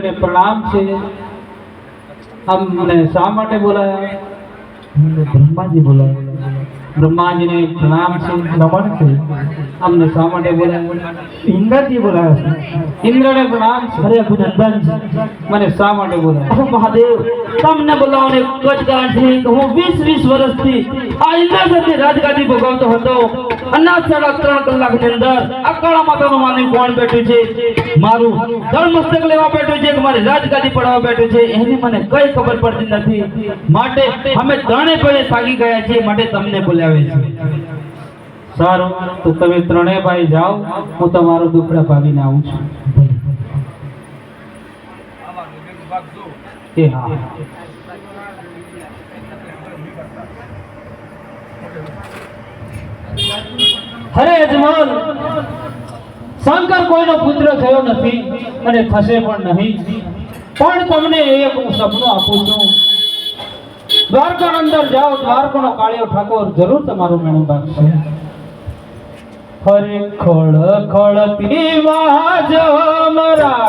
અરે પ્રણામ છે. અમને શા માટે બોલાયા? બ્રહ્માજી બોલાવે બ્રહ્માજીને પ્રણામ છે. નમન છે. અમને શા માટે બોલાયા? ઇન્દ્રજી બોલાયા છે. ઇન્દ્રને પ્રણામ છે. અરે અભિનંદન છે. મને શા માટે બોલાયા? મહાદેવ તમને બોલાવને જ કારણ છે. હું વીસ વીસ વર્ષથી આ ઇન્દ્ર સાથે રાજગાદી ભોગવતો હતો. અને સાડા ત્રણ કલાકની અંદર અકાળા કાળા માતાનું માની કોણ બેઠું છે. મારું ધળ મસ્તક લેવા બેઠું છે કે મારી રાજગાદી પડવા બેઠું છે. એની મને કઈ ખબર પડતી નથી. માટે અમે ત્રણે ભાઈ થાકી ગયા છીએ, માટે તમને બોલાવે છે સારું, તો તમે ત્રણેય ભાઈ જાઓ, હું તમારો દુખડા ભાગીને આવું છું. એ હા. હરે યજમાન શંકર કોઈનો પુત્ર થયો નથી અને થશે પણ નહીં. પણ તમને એક હું સપનું આપું છું. દ્વારકા અંદર જાઓ, દ્વારકાનો કાળિયો ઠાકોર જરૂર તમારું મેણું ભાગશે હરે ખોળ ખોળ પીવા જો મરા.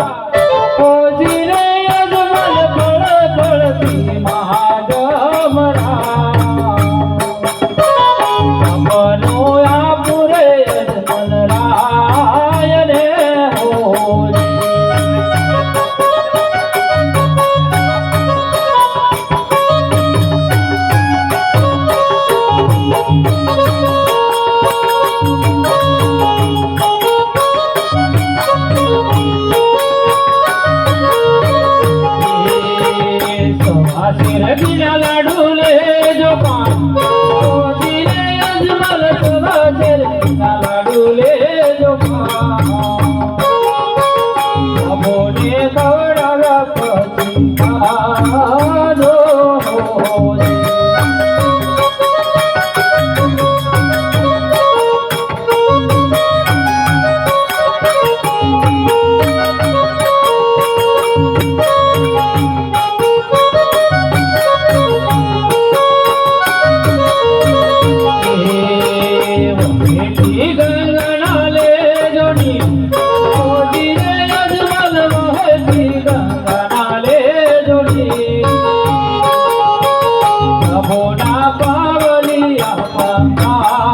ઓજી રે અજમલ ખોળ ખોળતી મહાજમરા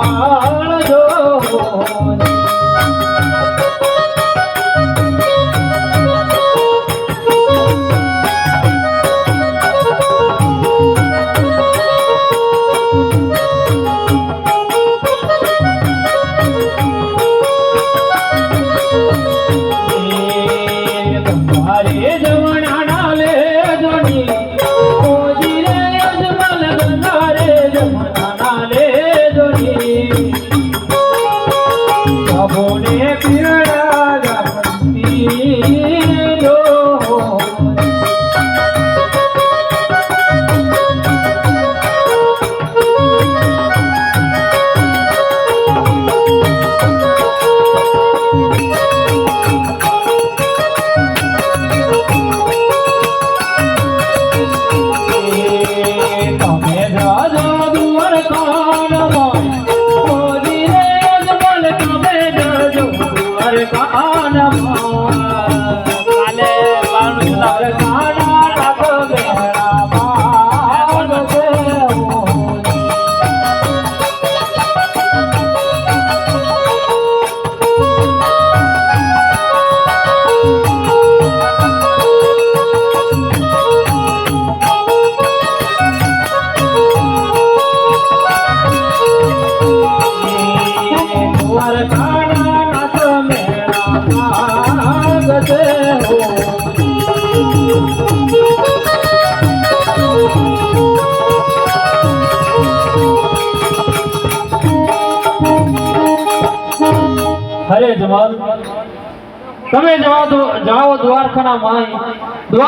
તમારે જમાલ તમે જાઓ દ્વારકાના માય.